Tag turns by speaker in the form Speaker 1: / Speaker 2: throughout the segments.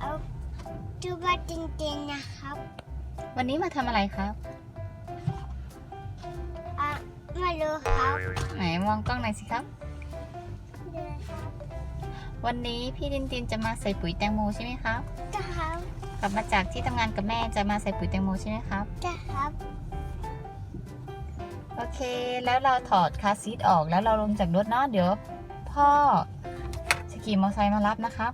Speaker 1: เอาดูว่าจริงๆนะครับ
Speaker 2: วันนี้มาทำอะไรครับ
Speaker 1: อะไม่รู้ครับ
Speaker 2: ไหนมองกล้องหน่อยสิครับวันนี้พี่ดินดินจะมาใส่ปุ๋ยแตงโมใช่ไหมครับ
Speaker 1: จะครับ
Speaker 2: กลับมาจากที่ทำงานกับแม่จะมาใส่ปุ๋ยแตงโมใช่ไหมครับ
Speaker 1: จะครับ
Speaker 2: โอเค แล้วเราถอดคาร์ซีทออกแล้วเราลงจากรถเนาะเดี๋ยว พ่อจะขี่มอเตอร์ไซค์มารับนะครับ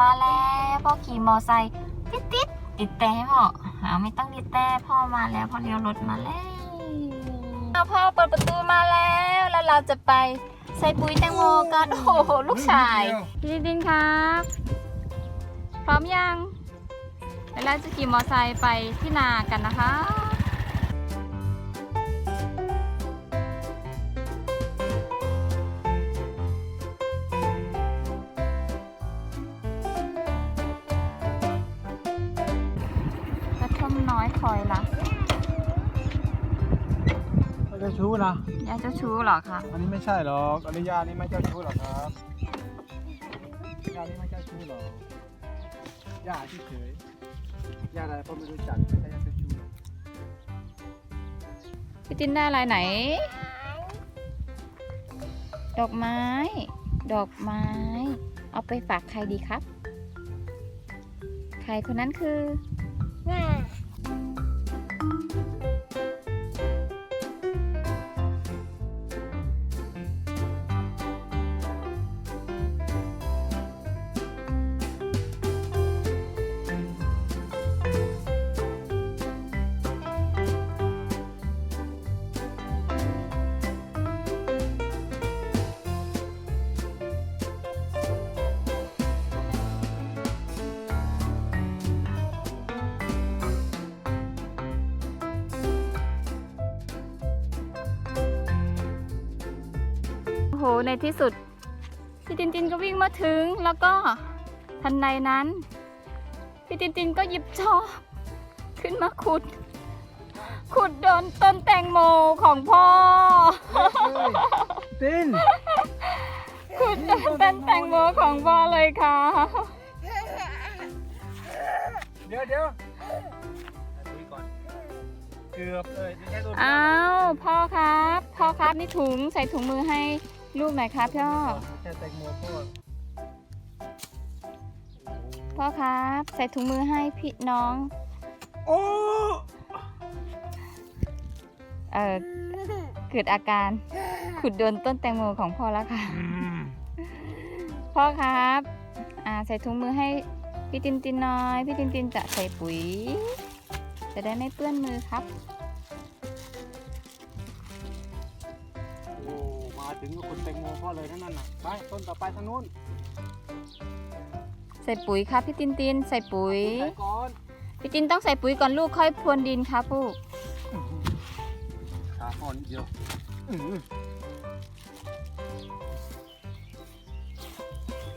Speaker 2: มาแล้วพ่อขี่มอไซค์ติดติดติดแต่พ่ออาไม่ต้องติดแต่พ่อมาแล้วพ่อเลี้ยวรถมาแล้วพ่อเปิดประตูมาแล้วแล้วเราจะไปใส่ปุ๋ยแตงโมกันโอ้โหลูกชายดินดินครับ พร้อมยังแล้วเราจะขี่มอไซค์ไปที่นากันนะคะ ท่อมน้อยคอยละ
Speaker 3: ไม่เจ้าชู้นะ
Speaker 2: ยาเจ้าชู้เหรอคะ
Speaker 3: อันนี้ไม่ใช่หรอกอนุญาตนี่ไม่เจ้าชู้หรอกครับอนุญาตนี่ไม่เจ้าชู้หรอกย่าที่เฉยย่าอะไรก็ไม่รู้จักไม่ใช่ย่าเจ้าชู้หรอก
Speaker 2: พี่ตินได้อะไรไหน ดอกไม้ ดอกไม้ เอาไปฝากใครดีครับ ใครคนนั้นคือ
Speaker 1: แม่
Speaker 2: ในที่สุดพี่ตินตินก็วิ่งมาถึง แล้วก็ทันใดนั้นพี่ตินตินก็หยิบจอบขึ้นมาขุด ขุดโดนต้นแตงโมของพ่อ
Speaker 3: ติน
Speaker 2: ขุดโดนต้นแตงโมของพ่อเลยค่ะ
Speaker 3: เดี๋ยวเดี๋ยวคุยก่อน เกือบเลยไม่ใช่ตัว
Speaker 2: อ้าวพ่อครับ พ่อครับนี่ถุงใส่ถุงมือให้ ลูกหน่อยครับพ่อ
Speaker 3: แค่แตงโมพ่อ
Speaker 2: พ่อครับ ใส่ถุงมือให้พี่น้อง
Speaker 3: โอ้
Speaker 2: เออเกิดอาการขุดโดนต้นแตงโมของพ่อแล้วค่ะ พ่อครับ อ่าใส่ถุงมือให้พี่ตินตินหน้อย พี่ตินตินจะใส่ปุ๋ย จะได้ไม่เปื้อนมือครับ
Speaker 3: ถึงก็คนแตงโมพ่อเลยนั่นน่ะไปต้นต่อไปทางนู้น
Speaker 2: ใส่ปุ๋ยครับพี่ตินตินใส่ปุ๋ย
Speaker 3: ใส่ก่อน
Speaker 2: พี่ตินต้องใส่ปุ๋ยก่อนลูกค่อยพรวนดินครับลูก
Speaker 3: ขาอ่อนเดียวอื้อหือ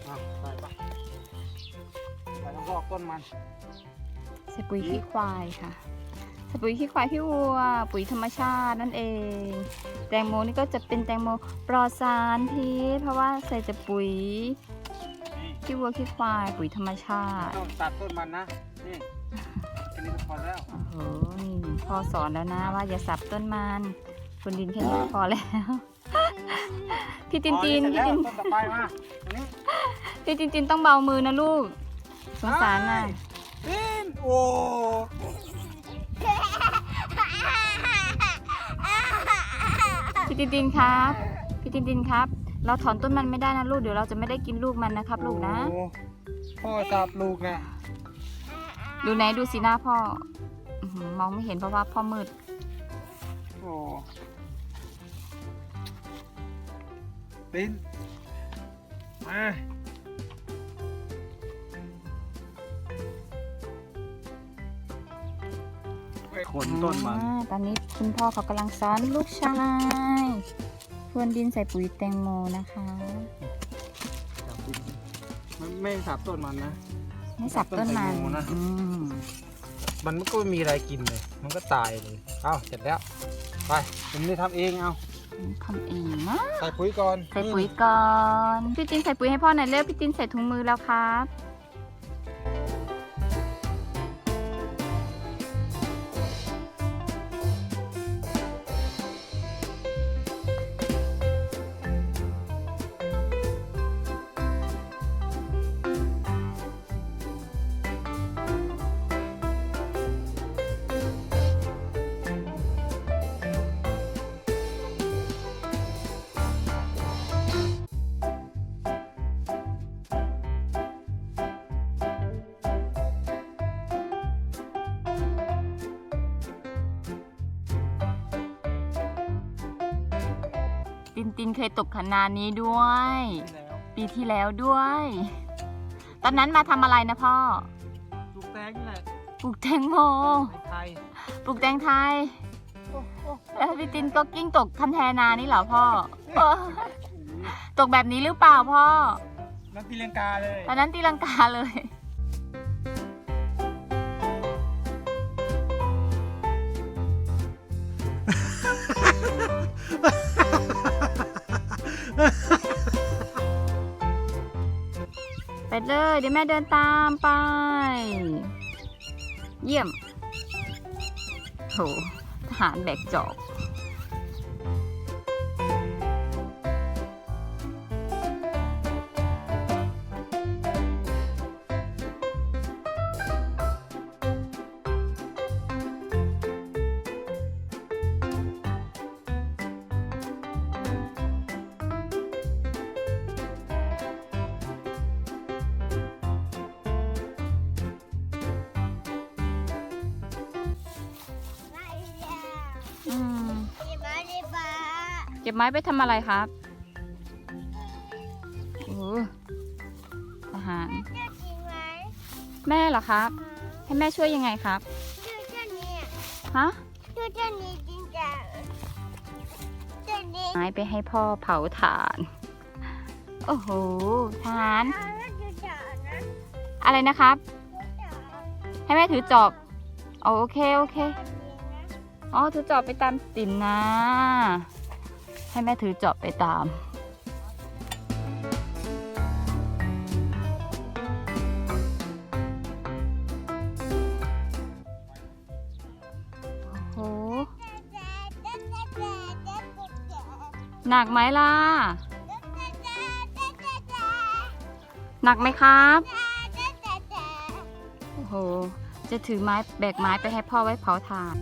Speaker 3: อะใส่ปะใส่ทั้งรอบต้นมัน
Speaker 2: ใส่ปุ๋ยขี้ควายค่ะใส่ ปุ๋ยขี้ควายขี้วัว ปุ๋ยธรรมชาตินั่นเอง แตงโมนี่ก็จะเป็นแตงโมปลอดสารพิษเพราะว่าใส่แต่ปุ๋ย
Speaker 3: นี่
Speaker 2: ขี้วัวขี้ควายปุ๋ยธรรมชาติ
Speaker 3: ต้องตัดต้นมันนะนี่แค่นี้ก็พอแล้ว
Speaker 2: โอ้โหนี่พ่อสอนแล้วนะว่าอย่าสับต้นมันคนดินแค่นี้ก็พอแล้ว พี่ตินติน
Speaker 3: อ๋อ
Speaker 2: พี่
Speaker 3: เสร็
Speaker 2: ติ
Speaker 3: จ
Speaker 2: น
Speaker 3: แล้วต้นต่อไปมาอันนี้
Speaker 2: พี่ตินตินต้องเบามือนะลูกสงสารน่ะ
Speaker 3: ตินโอ้
Speaker 2: พี่ตินตินครับ พี่ตินตินครับ เราถอนต้นมันไม่ได้นะลูก เดี๋ยวเราจะไม่ได้กินลูกมันนะครับ ลูกนะ
Speaker 3: โอ้พ่อจับลูกไง
Speaker 2: ดูไหนดูสีหน้าพ่ออื้อหือมองไม่เห็นเพราะว่าพ่อมืด
Speaker 3: โอ้ตินมา ขนต้นมัน
Speaker 2: อ่าตอนนี้คุณพ่อเขากำลังสอนลูกชายพรวนดินใส่ปุ๋ยแตงโมนะคะ
Speaker 3: จับดินไม่ไม่สับต้นมันนะ
Speaker 2: ไม่สับต้นมัน
Speaker 3: ต้นแตงโมนะ
Speaker 2: อืม
Speaker 3: มันก็ไม่มีอะไรกินเลย มันก็ตายเลย เอาเสร็จแล้ว ไป ผมได้ทำเองเอา
Speaker 2: ทำเองนะ
Speaker 3: ใส่ปุ๋ยก่อน
Speaker 2: ใส่ปุ๋ยก่อน พี่ตินใส่ปุ๋ยให้พ่อหน่อยเร็วพี่ตินใส่ถุงมือแล้วครับ ตินตินเคยตกคันนานี้ด้วย
Speaker 3: ที่แล้ว
Speaker 2: ปีที่แล้วด้วย ตอนนั้นมาทำอะไรนะพ่อ
Speaker 3: ลูกแตงนี่แหละ
Speaker 2: ปลูกแตงโม
Speaker 3: ในไทย
Speaker 2: ปลูกแตงไทย แล้วพี่ตินก็กิ้งตกคันแทนานี่เหรอพ่อเออตกแบบนี้หรือเปล่าพ่อ
Speaker 3: นักตีลังกาเลย
Speaker 2: ตอนนั้นตีลังกาเลย ไปเลย เดี๋ยวแม่เดินตามไป เยี่ยมโหทหารแบกจอบ ก็บไม้ไปทำอะไรครับโอ้ทหาร
Speaker 1: เจ้าจริงไหม
Speaker 2: แม่เหรอครับ ให้แม่ช่วยยังไงครับ
Speaker 1: เจ้าเจ้านี้
Speaker 2: ฮะ
Speaker 1: เจ้าเจ้านี้จริงจังเจ้านี้
Speaker 2: ไม้ไปให้พ่อเผาถ่าน โอ้โหทหาร
Speaker 1: เอาแล้วเจ้าจ๋านะ
Speaker 2: อะไรนะครับ
Speaker 1: เจ้าจ๋า
Speaker 2: ให้แม่ถือจอบโอเค โอเค
Speaker 1: จริงนะ
Speaker 2: อ๋อถือจอบไปตามตินนะ ให้แม่ถือจอบไปตาม โอ้โหหนักไหมล่ะ
Speaker 1: เจ้า
Speaker 2: หนักไหมครับ โอ้โห จะถือไม้แบกไม้ไปให้พ่อไว้เผาถ่าน